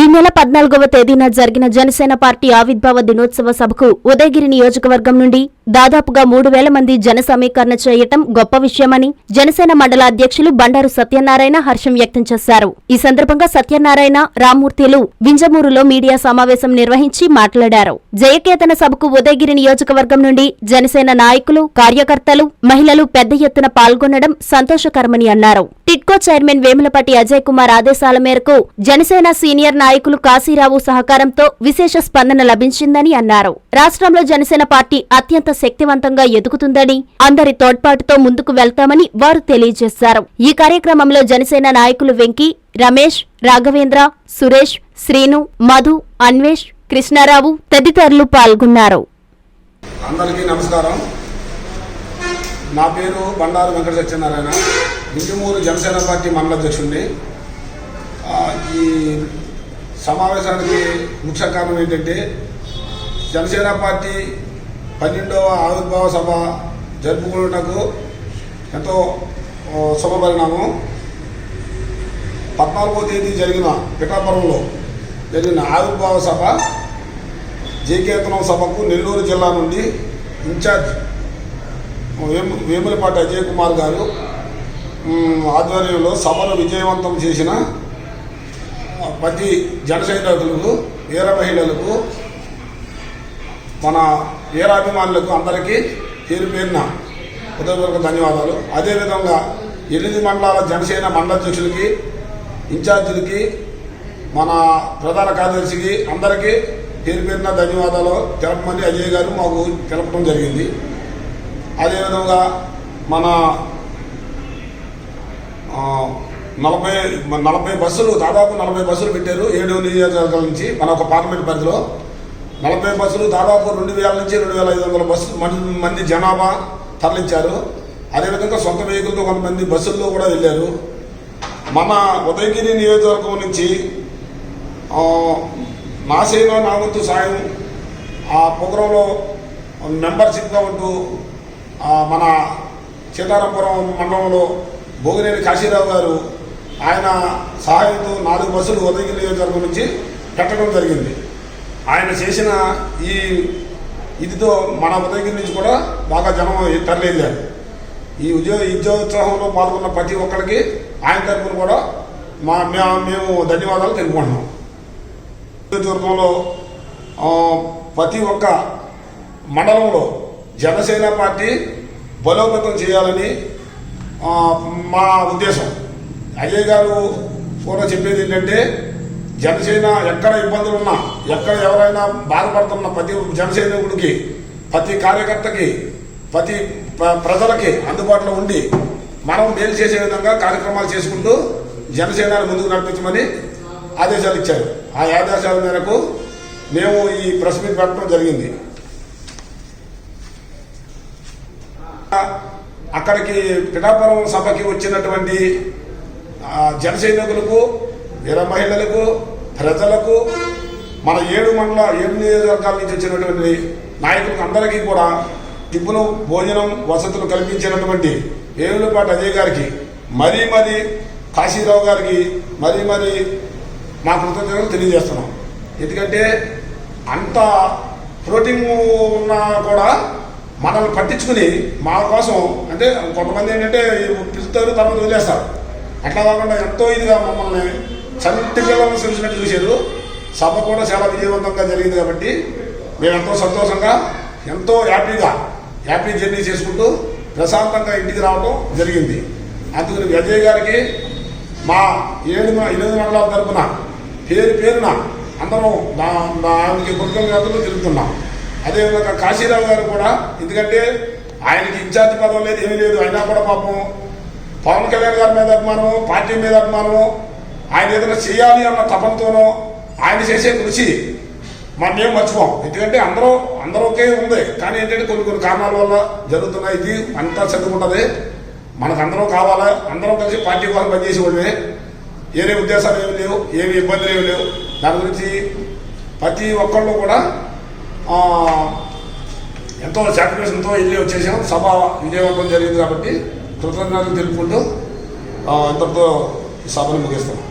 ఈ నెల పద్నాలుగవ తేదీన జరిగిన జనసేన పార్టీ ఆవిర్భావ దినోత్సవ సభకు ఉదయగిరి నియోజకవర్గం నుండి దాదాపుగా మూడు వేల మంది జన సమీకరణ చేయటం గొప్ప విషయమని జనసేన మండల అధ్యక్షులు బండారు సత్యనారాయణ హర్షం వ్యక్తం చేశారు. ఈ సందర్భంగా సత్యనారాయణ రామ్మూర్తిలు వింజమూరులో మీడియా సమావేశం నిర్వహించి మాట్లాడారు. జయకేతన సభకు ఉదయగిరి నియోజకవర్గం నుండి జనసేన నాయకులు కార్యకర్తలు మహిళలు పెద్ద ఎత్తున పాల్గొనడం సంతోషకరమని అన్నారు. టిట్కో చైర్మన్ వేములపాటి అజయ్ కుమార్ ఆదేశాల మేరకు జనసేన సీనియర్ నాయకులు కాశీరావు సహకారంతో విశేష స్పందన లభించిందని అన్నారు. రాష్ట్రంలో జనసేన పార్టీ అత్యంత శక్తివంతంగా ఎదుగుతుందని అందరి తోడ్పాటుతో ముందుకు వెళ్తామని వారు తెలియజేశారు. ఈ కార్యక్రమంలో జనసేన నాయకులు వెంకి రమేష్ రాఘవేంద్ర సురేష్ శ్రీను మధు అన్వేష్ కృష్ణారావు తదితరులు పాల్గొన్నారు. అందరికీ నమస్కారం. నా పేరు బండారు వెంకట సత్యనారాయణ వింజమూరు జనసేన పార్టీ మండల అధ్యక్షుడిని. ఈ సమావేశానికి ముఖ్య కారణం ఏంటంటే జనసేన పార్టీ పన్నెండవ ఆవిర్భావ సభ జరుపుకున్నకు ఎంతో శుభపరిణామం. పద్నాలుగో తేదీ జరిగిన పిఠాపురంలో జరిగిన ఆవిర్భావ సభ జేకేతనం సభకు నెల్లూరు జిల్లా నుండి ఇన్ఛార్జ్ వేము వేములపాటి అజయ్ కుమార్ గారు ఆధ్వర్యంలో సభను విజయవంతం చేసిన ప్రతి జనసైనికులకు వీర మహిళలకు మన ఏరాభిమానులకు అందరికీ పేరు పేరున హృదయపూర్వక ధన్యవాదాలు. అదేవిధంగా ఎనిమిది మండలాల జనసేన మండలాధ్యక్షులకి ఇన్ఛార్జీలకి మన ప్రధాన కార్యదర్శికి అందరికీ పేరు పేరున ధన్యవాదాలు. తెలపమని అజయ్ గారు మాకు తెలపడం జరిగింది. అదేవిధంగా మన నలభై నలభై బస్సులు దాదాపు నలభై బస్సులు పెట్టారు. ఏడు నియోజకవర్గాల నుంచి మన ఒక పార్లమెంట్ పరిధిలో. నలభై బస్సులు దాదాపు రెండు వేల నుంచి రెండు వేల ఐదు వందల బస్సులు మంది జనాభా తరలించారు. అదేవిధంగా సొంత వెహికల్తో కొంతమంది బస్సుల్లో కూడా వెళ్ళారు. మన ఉదయగిరి నియోజకవర్గం నుంచి ఆ, నా సేవ నా వంతు సాయం ఆ ప్రోగ్రాంలో మెంబర్షిప్గా ఉంటూ మన సీతారాంపురం మండలంలో భోగినేని కాశీరావు గారు ఆయన సహాయంతో నాలుగు బస్సులు ఉదయగిరి నియోజకవర్గం నుంచి పెట్టడం జరిగింది. ఆయన చేసిన ఈ ఇదితో మన ఉదయగిరి నుంచి కూడా బాగా జనం తరలిందారు. ఈ ఉద్యోగ ఉద్యోగోత్సవంలో పాల్గొన్న ప్రతి ఒక్కరికి ఆయన తరఫున కూడా మా మే- మేము ధన్యవాదాలు తెలుపుకుంటున్నాం. నియోజకవర్గంలో ప్రతి ఒక్క మండలంలో జనసేన పార్టీ బలోపేతం చేయాలని మా ఉద్దేశం. అయ్యయ్య గారు కూడా చెప్పేది ఏంటంటే జనసేన ఎక్కడ ఇబ్బందులు ఉన్నా ఎక్కడ ఎవరైనా బాధపడుతున్న ప్రతి జనసైనికుడికి ప్రతి కార్యకర్తకి ప్రతి ప్రజలకి అందుబాటులో ఉండి మనం మేలు చేసే విధంగా కార్యక్రమాలు చేసుకుంటూ జనసేనను ముందుకు నడిపించమని ఆదేశాలు ఇచ్చారు. ఆ ఆదేశాల మేరకు మేము ఈ ప్రెస్ మీట్ పెట్టడం జరిగింది. అక్కడికి పిఠాపురం సభకి వచ్చినటువంటి జనసైనికులకు వీర మహిళలకు ప్రజలకు మన ఏడు మండల ఏడు నియోజకవర్గాల నుంచి వచ్చినటువంటి నాయకులకు అందరికీ కూడా టిప్పును భోజనం వసతులు కల్పించినటువంటి వేములపాటి అజయ్ గారికి మరీ మరీ కాశీరావు గారికి మరీ మరీ మా కృతజ్ఞతలు తెలియజేస్తున్నాం. ఎందుకంటే అంత ప్రోటీన్ ఉన్నా కూడా మనల్ని పట్టించుకుని మా కోసం అంటే కొంతమంది ఏంటంటే పిలుస్తారు తర్వాత వదిలేస్తారు. అట్లా కాకుండా ఎంతో ఇదిగా మమ్మల్ని చంటి చూసినట్టు చూశారు. సభ కూడా చాలా విజయవంతంగా జరిగింది కాబట్టి మేము ఎంతో సంతోషంగా ఎంతో హ్యాపీగా హ్యాపీ జర్నీ చేసుకుంటూ ప్రశాంతంగా ఇంటికి రావడం జరిగింది. అందుకని విజయ్ గారికి మా ఏడు ఎనిమిది మండలాల తరపున పేరు పేరున అందరం నా నా ఆయనకి కృతజ్ఞతలు తెలుపుతున్నాం. అదేవిధంగా కాశీరావు గారు కూడా ఎందుకంటే ఆయనకి ఇన్ఛార్జ్ పదం లేదు ఏమీ లేదు. అయినా కూడా పాపం పవన్ కళ్యాణ్ గారి మీద అభిమానము పార్టీ మీద అభిమానము ఆయన ఏదైనా చేయాలి అన్న తపంతోనో ఆయన చేసే కృషి మనం మర్చిపోం. ఎందుకంటే అందరూ అందరూ ఒకే ఉంది. కానీ ఏంటంటే కొన్ని కొన్ని కారణాల వల్ల జరుగుతున్నాయి. ఇది అంతా చదువుకుంటుంది మనకు అందరం కావాలా? అందరం కలిసి పార్టీ కోసం పనిచేసి వాళ్ళే ఏరే ఉద్దేశాలు ఏమి లేవు ఏమి ఇబ్బందులు ఏమి లేవు. దాని గురించి ప్రతి ఒక్కళ్ళు కూడా ఎంతో సాటిస్ఫాక్షన్తో వెళ్ళి వచ్చేసాం. సభ విజయవంతం జరిగింది కాబట్టి కృతజ్ఞతలు తెలుపుకుంటూ ఇంతటితో సభను ముగిస్తున్నాం.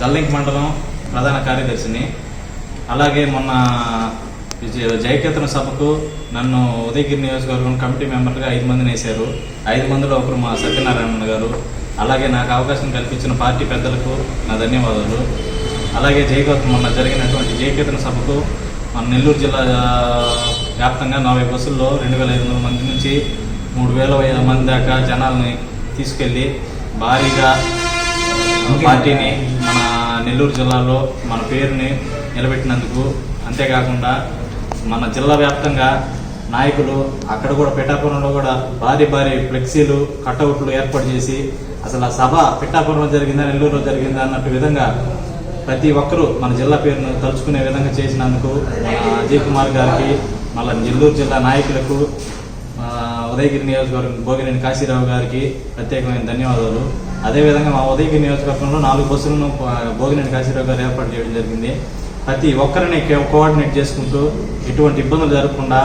జై చల్లింక్ మండలం ప్రధాన కార్యదర్శిని. అలాగే మొన్న జయకేతన సభకు నన్ను ఉదయగిరి నియోజకవర్గం కమిటీ మెంబర్గా ఐదు మందిని వేశారు. ఐదు మందిలో ఒకరు మా సత్యనారాయణ గారు. అలాగే నాకు అవకాశం కల్పించిన పార్టీ పెద్దలకు నా ధన్యవాదాలు. అలాగే జయగోత్ మొన్న జరిగినటువంటి జయకేతన సభకు మన నెల్లూరు జిల్లా వ్యాప్తంగా నలభై బస్సుల్లో రెండు వేల ఐదు వందల మంది నుంచి మూడు వేల ఐదు మంది దాకా జనాల్ని తీసుకెళ్ళి భారీగా పార్టీని మన నెల్లూరు జిల్లాలో మన పేరుని నిలబెట్టినందుకు అంతేకాకుండా మన జిల్లా వ్యాప్తంగా నాయకులు అక్కడ కూడా పిఠాపురంలో కూడా భారీ భారీ ఫ్లెక్సీలు కటౌట్లు ఏర్పాటు చేసి అసలు ఆ సభ పిఠాపురంలో జరిగిందా నెల్లూరులో జరిగిందా అన్నట్టు విధంగా ప్రతి ఒక్కరూ మన జిల్లా పేరును తలుచుకునే విధంగా చేసినందుకు మన అజయ్ కుమార్ గారికి మళ్ళీ నెల్లూరు జిల్లా నాయకులకు ఉదయగిరి నియోజకవర్గం భోగినేని కాశీరావు గారికి ప్రత్యేకమైన ధన్యవాదాలు. అదేవిధంగా మా ఉదయగిరి నియోజకవర్గంలో నాలుగు బస్సులను భోగినేని కాశీరావు గారు ఏర్పాటు చేయడం జరిగింది. ప్రతి ఒక్కరిని కోఆర్డినేట్ చేసుకుంటూ ఎటువంటి ఇబ్బందులు జరగకుండా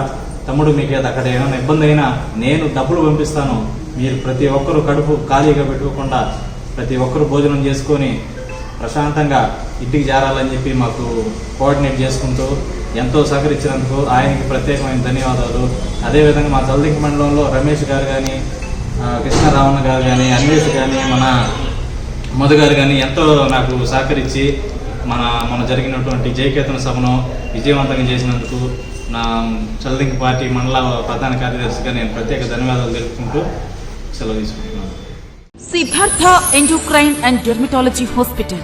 తమ్ముడు మీకు ఏదో అక్కడ ఏమైనా ఇబ్బంది అయినా నేను డబ్బులు పంపిస్తాను. మీరు ప్రతి ఒక్కరు కడుపు ఖాళీగా పెట్టుకోకుండా ప్రతి ఒక్కరు భోజనం చేసుకొని ప్రశాంతంగా ఇంటికి చేరాలని చెప్పి మాకు కోఆర్డినేట్ చేసుకుంటూ ఎంతో సహకరించినందుకు ఆయనకి ప్రత్యేకమైన ధన్యవాదాలు. అదేవిధంగా మా తల్లికి మండలంలో రమేష్ గారు కానీ కృష్ణరావణ గారు కానీ అన్వేష్ కానీ మన మధు గారు కానీ ఎంతో నాకు సహకరించి మన మన జరిగినటువంటి జయకేతన సభను విజయవంతంగా చేసినందుకు నా చల్దింక పార్టీ మండల ప్రధాన కార్యదర్శిగా నేను ప్రత్యేక ధన్యవాదాలు తెలుపుకుంటూ సెలవు తీసుకుంటున్నాను. Siddhartha endocrine and dermatology hospital